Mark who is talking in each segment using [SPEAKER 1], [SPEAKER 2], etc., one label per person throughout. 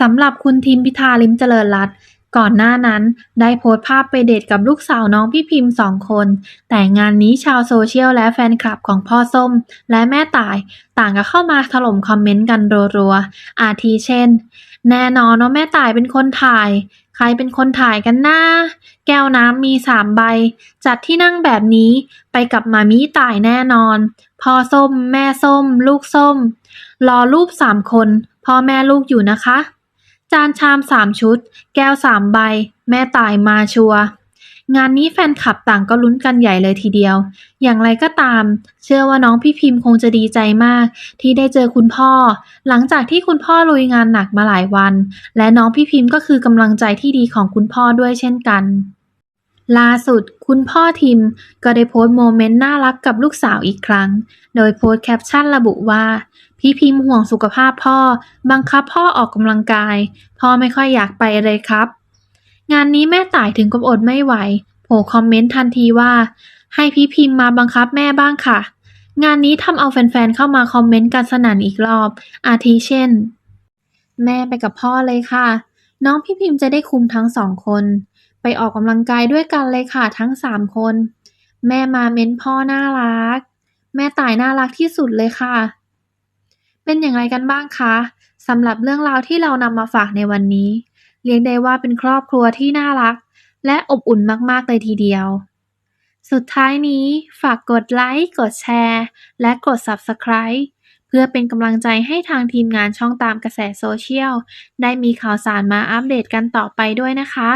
[SPEAKER 1] สำหรับคุณทิมพิธาลิมเจริญรัตน์ก่อนหน้านั้นได้โพสต์ภาพไปเดทกับลูกสาวน้องพี่พิมพ์สองคน แต่งานนี้ชาวโซเชียลและแฟนคลับของพ่อส้ม และแม่ต่ายต่างก็เข้ามาถล่มคอมเมนต์กันรัวๆ อาทิเช่น แน่นอนว่าแม่ต่ายเป็นคนถ่าย ใครเป็นคนถ่ายกันนะแก้วน้ำมีสามใบ จัดที่นั่งแบบนี้ไปกับมามีต่ายแน่นอน พ่อส้ม แม่ส้ม ลูกส้ม รอรูปสามคน พ่อแม่ลูกอยู่นะคะ จานชามสามชุด แก้วสามใบ แม่ตายมาชัวร์งานนี้แฟนคลับต่างก็ลุ้นกันใหญ่เลยทีเดียว อย่างไรก็ตาม เชื่อว่าน้องพี่พิมพ์คงจะดีใจมาก ที่ได้เจอคุณพ่อ หลังจากที่คุณพ่อลุยงานหนักมาหลายวัน และน้องพี่พิมพ์ก็คือกำลังใจที่ดีของคุณพ่อด้วยเช่นกัน ล่าสุด คุณพ่อทิมก็ได้โพสต์โมเมนต์น่ารักกับลูกสาวอีกครั้ง โดยโพสต์แคปชั่นระบุว่า พี่พิมพ์ห่วงสุขภาพพ่อ บังคับพ่อออกกำลังกาย พ่อไม่ค่อยอยากไปเลยครับ งานนี้แม่ต่ายถึงกับอดไม่ไหวโผล่คอมเมนต์ทันทีว่า ให้พี่พิมพ์มาบังคับแม่บ้างค่ะ งานนี้ทำเอาแฟนๆเข้ามาคอมเมนต์กันสนั่นอีกรอบ อาทิเช่น แม่ไปกับพ่อเลยค่ะ น้องพี่พิมพ์จะได้คุมทั้งสองคน ไปออกกำลังกายด้วยกันเลยค่ะทั้งสามคน แม่มาเม้นพ่อน่ารัก แม่ต่ายน่ารักที่สุดเลยค่ะ เป็นอย่างไรกันบ้างคะสำหรับเรื่องราวที่เรานำมาฝากในวันนี้ เรียกได้ว่าเป็นครอบครัวที่น่ารัก และอบอุ่นมากๆเลยทีเดียว สุดท้ายนี้ฝากกดไลค์กดแชร์ และกด Subscribe เพื่อเป็นกำลังใจให้ทางทีมงานช่องตามกระแสโซเชียล ได้มีข่าวสารมาอัปเดตกันต่อไปด้วยนะคะ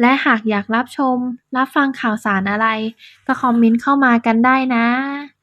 [SPEAKER 1] และหากอยากรับชม รับฟังข่าวสารอะไร ก็คอมเมนต์เข้ามากันได้นะ